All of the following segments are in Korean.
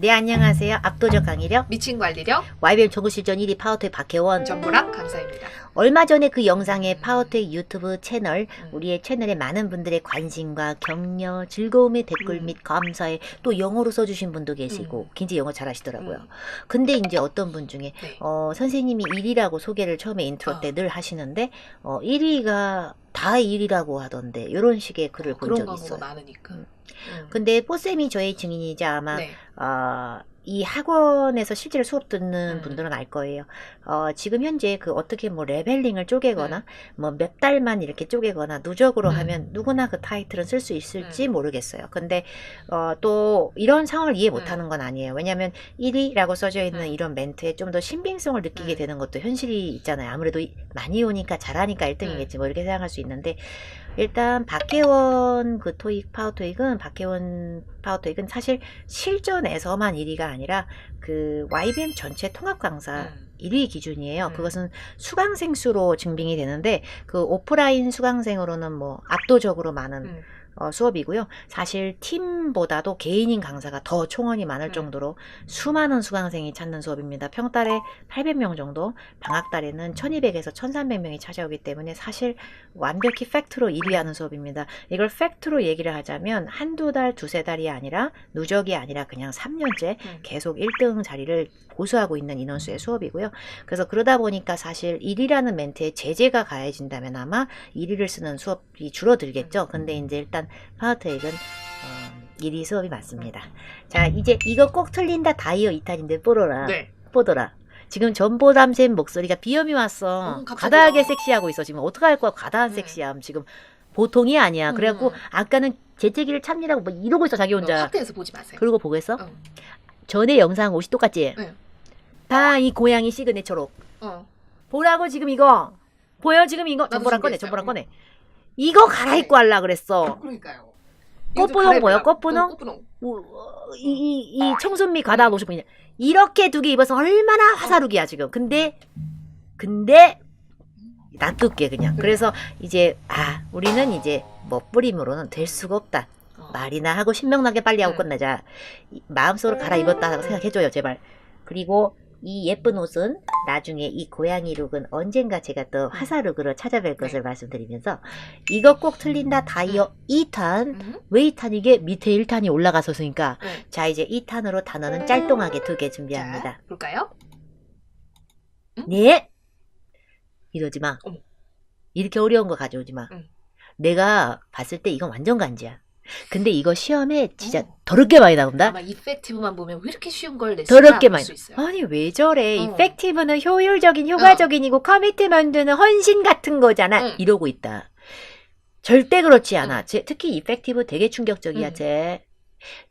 네 안녕하세요. 압도적 강의력 미친 관리력 YBM 정구실전 1위 파워텍 박혜원. 정보랑 강사입니다. 얼마 전에 그 영상에 파워텍 유튜브 채널 음. 우리의 채널에 많은 분들의 관심과 격려, 즐거움의 댓글 음. 및 감사에 또 영어로 써주신 분도 계시고 음. 굉장히 영어 잘하시더라고요. 음. 근데 이제 어떤 분 중에 네. 어, 선생님이 1위라고 소개를 처음에 인트로 어. 때늘 하시는데 어, 1위가 다 1위라고 하던데 이런 식의 글을 본 그런 적이 있어요. 많으니까. 음. 음. 근데 뽀쌤이 저의 증인이자 아마 네. 어, 이 학원에서 실제로 수업 듣는 음. 분들은 알 거예요. 어, 지금 현재 그 어떻게 뭐 레벨링을 쪼개거나 네. 뭐몇 달만 이렇게 쪼개거나 누적으로 음. 하면 누구나 그 타이틀은 쓸 수 있을지 음. 모르겠어요. 근데 어, 또 이런 상황을 이해 못 음. 하는 건 아니에요. 왜냐하면 1위라고 써져 있는 음. 이런 멘트에 좀 더 신빙성을 느끼게 음. 되는 것도 현실이 있잖아요. 아무래도 이- 많이 오니까 잘하니까 1등이겠지 음. 뭐 이렇게 생각할 수 있는데 일단 박혜원 그 토익 파워 토익은 박혜원 파워 토익은 사실 실전에서만 1위가 아니라 그 YBM 전체 통합 강사 음. 1위 기준이에요. 음. 그것은 수강생 수로 증빙이 되는데 그 오프라인 수강생으로는 뭐 압도적으로 많은 음. 어, 수업이고요. 사실 팀보다도 개인인 강사가 더 총원이 많을 음. 정도로 수많은 수강생이 찾는 수업입니다. 평달에 800명 정도, 방학달에는 1200에서 1300명이 찾아오기 때문에 사실 완벽히 팩트로 1위 하는 수업입니다. 이걸 팩트로 얘기를 하자면 한두 달, 두세 달이 아니라 누적이 아니라 그냥 3년째 음. 계속 1등 자리를 고수하고 있는 인원수의 수업이고요. 그래서 그러다 보니까 사실 1위라는 멘트에 제재가 가해진다면 아마 1위를 쓰는 수업이 줄어들겠죠. 근데 이제 일단 파워테익은 어, 1위 수업이 맞습니다. 자, 이제 이거 꼭 틀린다 다이어 2탄인데 뽀로라. 네. 뽀더라. 지금 전보담샘 목소리가 비염이 왔어. 음, 갑자기요? 과다하게 섹시하고 있어. 지금 어떡할 거야? 과다한 네. 섹시함. 지금 보통이 아니야. 그래갖고 음. 아까는 재채기를 참느라고 뭐 이러고 있어 자기 혼자. 확대해서 보지 마세요. 그러고 보겠어? 어. 전에 영상 옷이 똑같지? 네. 다 이 고양이 시그네처로. 어. 보라고 지금 이거. 보여 지금 이거. 전보랑 꺼내. 전보랑 꺼내. 이거 갈아입고 할라 그랬어. 그러니까요. 꽃분홍 뭐야, 꽃분홍? 어, 꽃분홍. 우- 이, 이, 이 청순미 과다 옷을 보냐. 이렇게 두 개 입어서 얼마나 화사룩이야 지금. 근데 근데 놔둘게 그냥. 그래서 이제 아 우리는 이제 멋부림으로는 될 수가 없다. 어. 말이나 하고 신명나게 빨리 하고 음. 끝내자. 이- 마음속으로 갈아입었다 생각해줘요 제발. 그리고 이 예쁜 옷은 나중에 이 고양이 룩은 언젠가 제가 또 화사 룩으로 찾아뵐 것을 말씀드리면서 이거 꼭 틀린다 다이어 2탄 음. 왜 2탄 이게 밑에 1탄이 올라가서니까 네. 자 이제 2탄으로 단어는 짤뚱하게 두 개 준비합니다. 자, 볼까요? 네. 이러지 마. 어머. 이렇게 어려운 거 가져오지 마. 응. 내가 봤을 때 이건 완전 간지야. 근데 이거 시험에 진짜 어. 더럽게 많이 나온다. 아마 이펙티브만 보면 왜 이렇게 쉬운 걸 더럽게 냈을까 많이. 볼수 있어요. 아니 왜 저래? 어. 이펙티브는 효율적인, 효과적인이고 커미트먼트는 헌신 같은 거잖아. 응. 이러고 있다. 절대 그렇지 않아. 제- 특히 이펙티브 되게 충격적이야, 응. 쟤.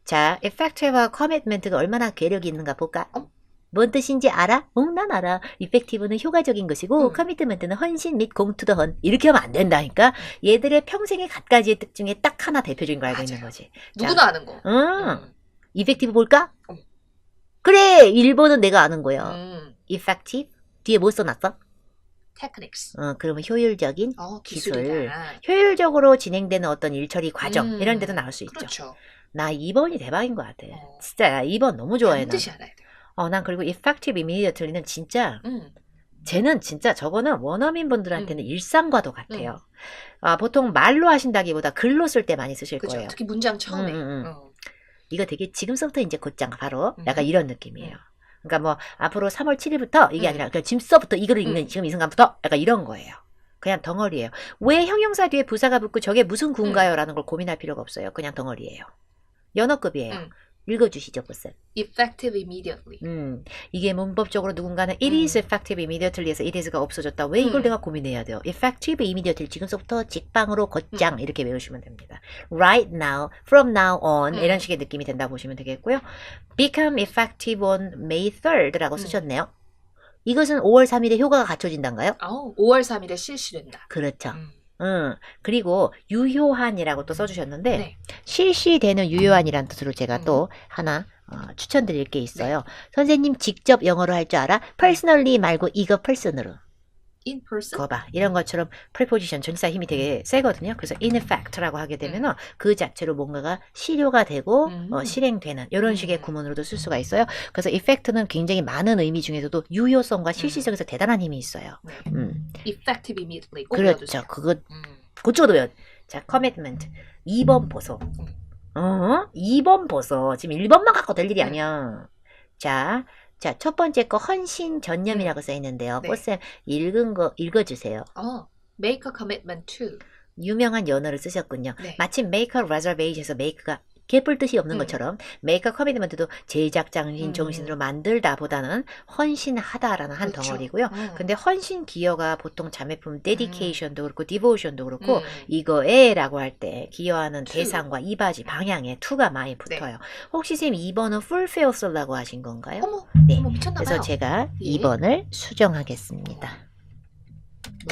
자, effective와 commitment가 얼마나 괴력이 있는가 볼까? 어? 뭔 뜻인지 알아? 응, 난 알아. effective는 효과적인 것이고, 응. commitment는 헌신 및 공투더 헌. 이렇게 하면 안 된다니까? 얘들의 평생의 갖가지의 특 중에 딱 하나 대표적인 거 알고 있는 맞아요. 거지. 누구나 아는 거. 응. 음. effective 볼까? 어. 그래! 1번은 내가 아는 거야. 음. effective? 뒤에 뭐 써놨어? 테크닉스. 어, 그러면 효율적인, 어, 기술. 효율적으로 진행되는 어떤 일처리 과정, 음. 이런 데도 나올 수 있죠. 그렇죠. 나 2번이 대박인 것 같아. 어. 진짜 나 2번 너무 좋아해. 나. 반드시 알아야 돼요. 어, 난 그리고 effective immediately는 진짜, 음. 쟤는 진짜 저거는 원어민 분들한테는 음. 일상과도 같아요. 아, 보통 말로 하신다기보다 글로 쓸 때 많이 쓰실 그렇죠. 거예요. 특히 문장 처음에. 음, 음, 음. 어. 이거 되게 지금서부터 이제 곧장 바로 음. 약간 이런 느낌이에요. 음. 그러니까 뭐 앞으로 3월 7일부터 이게 음. 아니라 그냥 지금서부터 이거를 읽는 음. 지금 이 순간부터 약간 이런 거예요. 그냥 덩어리예요. 왜 형용사 뒤에 부사가 붙고 저게 무슨 구인가요라는 걸 고민할 필요가 없어요. 그냥 덩어리예요. 연어급이에요. 음. 읽어주시죠, 보스. effective immediately. 음, 이게 문법적으로 누군가는 it is effective immediately에서 it is가 없어졌다. 왜 이걸 음. 내가 고민해야 돼요? effective immediately 지금서부터 직방으로 곧장 이렇게 외우시면 됩니다. right now, from now on 음. 이런 식의 느낌이 된다 보시면 되겠고요. become effective on May 3rd라고 음. 쓰셨네요. 이것은 5월 3일에 효과가 갖춰진단가요? 아우, 5월 3일에 실시된다. 그렇죠. 음. 음, 그리고 유효한이라고 또 써주셨는데 네. 실시되는 유효한이라는 뜻으로 제가 음. 또 하나 어, 추천드릴 게 있어요. 선생님 직접 영어로 할 줄 알아? personally 말고 이거 person으로. In person. 거봐 이런 것처럼 preposition 전치사 힘이 되게 세거든요. 그래서 in effect라고 하게 되면은 그 자체로 뭔가가 실효가 되고 음. 어, 실행되는 이런 식의 음. 구문으로도 쓸 수가 있어요. 그래서 effect는 굉장히 많은 의미 중에서도 유효성과 실시성에서 대단한 힘이 있어요. 네. 음, effective immediately. 꼭 그렇죠. 외워두세요. 그거 음. 그쪽도 외워. 자, commitment 2번 보소. 어? 2번 보소. 지금 1번만 갖고 될 일이 음. 아니야. 자, 자, 첫 번째 거 헌신 전념이라고 써 있는데요. 네. 꽃쌤 읽은 거 읽어 주세요. 어, make a commitment to. 유명한 연어를 쓰셨군요. 네. 마침 make a reservation에서 make가 개뿔 뜻이 없는 음. 것처럼 make a commitment도 제작 장신 음. 정신으로 만들다 보다는 헌신하다라는 한 그렇죠. 덩어리고요. 음. 근데 헌신 기여가 보통 자매품 dedication도 그렇고 devotion도 그렇고 음. 이거에 라고 할 때 기여하는 to. 대상과 이바지 방향에 to가 많이 붙어요. 혹시 선생님 2번은 fulfill 쓰려고 하신 건가요? 어머, 네. 어머 미쳤나봐요. 그래서 제가 예. 2번을 수정하겠습니다.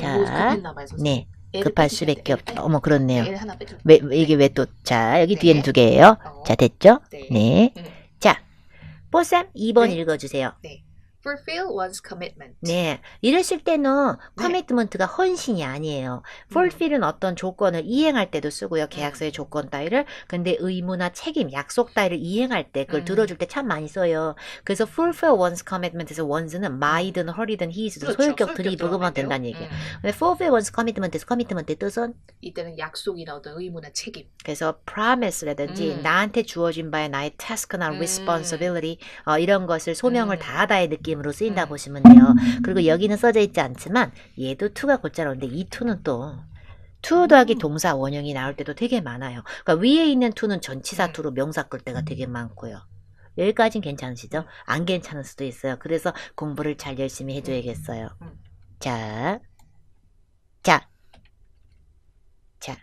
너무 자. 네, 급할 수밖에 없다. 빼- 어머 그렇네요. 빼줘. 왜, 왜 이게 왜 또, 자, 여기 네. 뒤에는 두 개예요. 어, 자, 됐죠? 네. 네. 음. 자, 뽀쌈 2번 네. 읽어주세요. Fulfill one's commitment. 네. 이랬을 때는 네. 커미트먼트가 헌신이 아니에요. 음. fulfill은 어떤 조건을 이행할 때도 쓰고요. 계약서의 조건 따위를. 근데 의무나 책임, 약속 따위를 이행할 때 그걸 음. 들어줄 때 참 많이 써요. 그래서 fulfill one's commitment에서 one's는 my든 her이든 he's든 그렇죠. 소유격 소유격 들이 들어가면 부으면 돼요. 된다는 얘기예요. 음. 근데 fulfill one's commitment에서 commitment의 뜻은 이때는 약속이나 어떤 의무나 책임. 그래서 promise라든지 음. 나한테 주어진 바에 나의 task나 음. responsibility 어, 이런 것을 소명을 음. 다하다의 느낌 으로 쓰인다 음. 보시면 돼요. 그리고 여기는 써져 있지 않지만 얘도 to가 곧자로인데 이 to는 또 to 더하기 음. 동사 원형이 나올 때도 되게 많아요. 그러니까 위에 있는 to는 전치사 음. to로 명사 끌 때가 되게 많고요. 여기까진 괜찮으시죠? 안 괜찮을 수도 있어요. 그래서 공부를 잘 열심히 해줘야겠어요. 음. 자, 자, 자.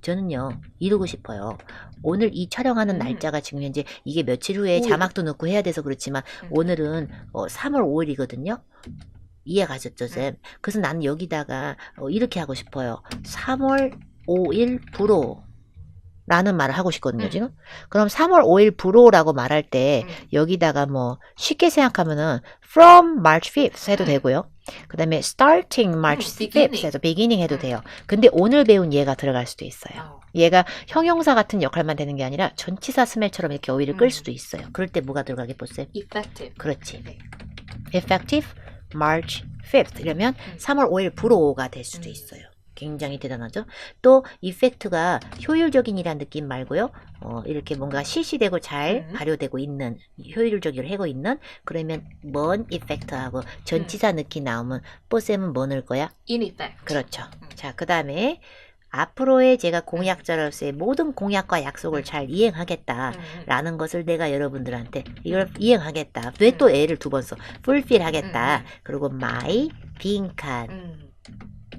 저는요, 이러고 싶어요. 오늘 이 촬영하는 음. 날짜가 지금 현재 이게 며칠 후에. 자막도 넣고 해야 돼서 그렇지만 음. 오늘은 어, 3월 5일이거든요. 이해 가셨죠, 쌤? 그래서 나는 여기다가 어, 이렇게 하고 싶어요. 3월 5일 불호. 라는 말을 하고 싶거든요, 음. 지금. 그럼 3월 5일 불호라고 말할 때 음. 여기다가 뭐 쉽게 생각하면은 from March 5th 해도 음. 되고요. 그 다음에 starting March 음, 5th beginning. 해서 beginning 해도 음. 돼요. 근데 오늘 배운 얘가 들어갈 수도 있어요. 어. 얘가 형용사 같은 역할만 되는 게 아니라 전치사 스멜처럼 이렇게 어휘를 끌 음. 수도 있어요. 그럴 때 뭐가 들어가게 보세요. effective. 그렇지. 네. effective March 5th 이러면 음. 3월 5일 불호가 될 수도 음. 있어요. 굉장히 대단하죠. 또 effect가 효율적인이라는 느낌 말고요. 어, 이렇게 뭔가 실시되고 잘 음. 발효되고 있는 효율적으로 하고 있는 그러면 뭔 effect하고 전치사 음. 느낌 나오면 뽀쌤은 뭐 넣을 거야? in effect. 그렇죠. 음. 자, 그 다음에 앞으로의 제가 공약자로서의 모든 공약과 약속을 음. 잘 이행하겠다. 음, 음. 라는 것을 내가 여러분들한테 이걸 이행하겠다. 왜 또 애를 두 번 써? fulfill 하겠다. 음. 그리고 my 빈칸 음,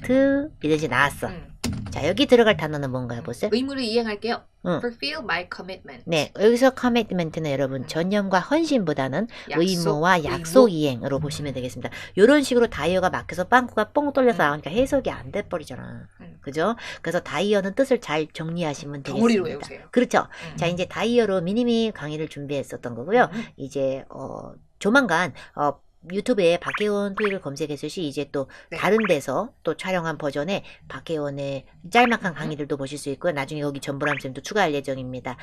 트 이런 나왔어. 음. 자, 여기 들어갈 단어는 뭔가요, 보세요? 의무를 이행할게요. 응. fulfill my commitment. 네, 여기서 커미트멘트는 여러분 전념과 헌신보다는 약속, 의무와 약속 의무. 이행으로 보시면 되겠습니다. 이런 식으로 다이어가 막혀서 빵꾸가 뻥 뚫려서 음. 나오니까 해석이 안 돼 버리잖아. 음. 그죠? 그래서 다이어는 뜻을 잘 정리하시면 덩어리로 되겠습니다. 외우세요. 그렇죠. 음. 자, 이제 다이어로 미니미 강의를 준비했었던 거고요. 음. 이제 어 조만간 어 유튜브에 박혜원 토익을 검색했을 시 이제 또 네. 다른 데서 또 촬영한 버전의 박혜원의 짤막한 음. 강의들도 보실 수 있고요. 나중에 여기 전보람 쌤도 추가할 예정입니다.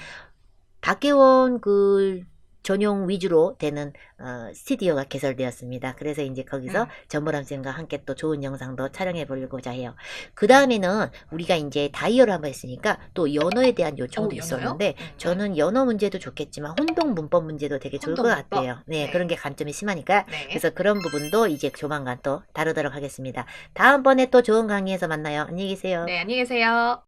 박혜원 그 전용 위주로 되는 어, 스튜디오가 개설되었습니다. 그래서 이제 거기서 음. 전보람 쌤과 함께 또 좋은 영상도 촬영해 보려고자 해요. 그 다음에는 우리가 이제 다이어를 한번 했으니까 또 연어에 대한 요청도 어, 연어요? 있었는데 음. 저는 연어 문제도 좋겠지만 혼동 문법 문제도 되게 좋을 것 문법? 같아요. 네, 네. 그런 게 관점이 심하니까 네. 그래서 그런 부분도 이제 조만간 또 다루도록 하겠습니다. 다음번에 또 좋은 강의에서 만나요. 안녕히 계세요. 네, 안녕히 계세요.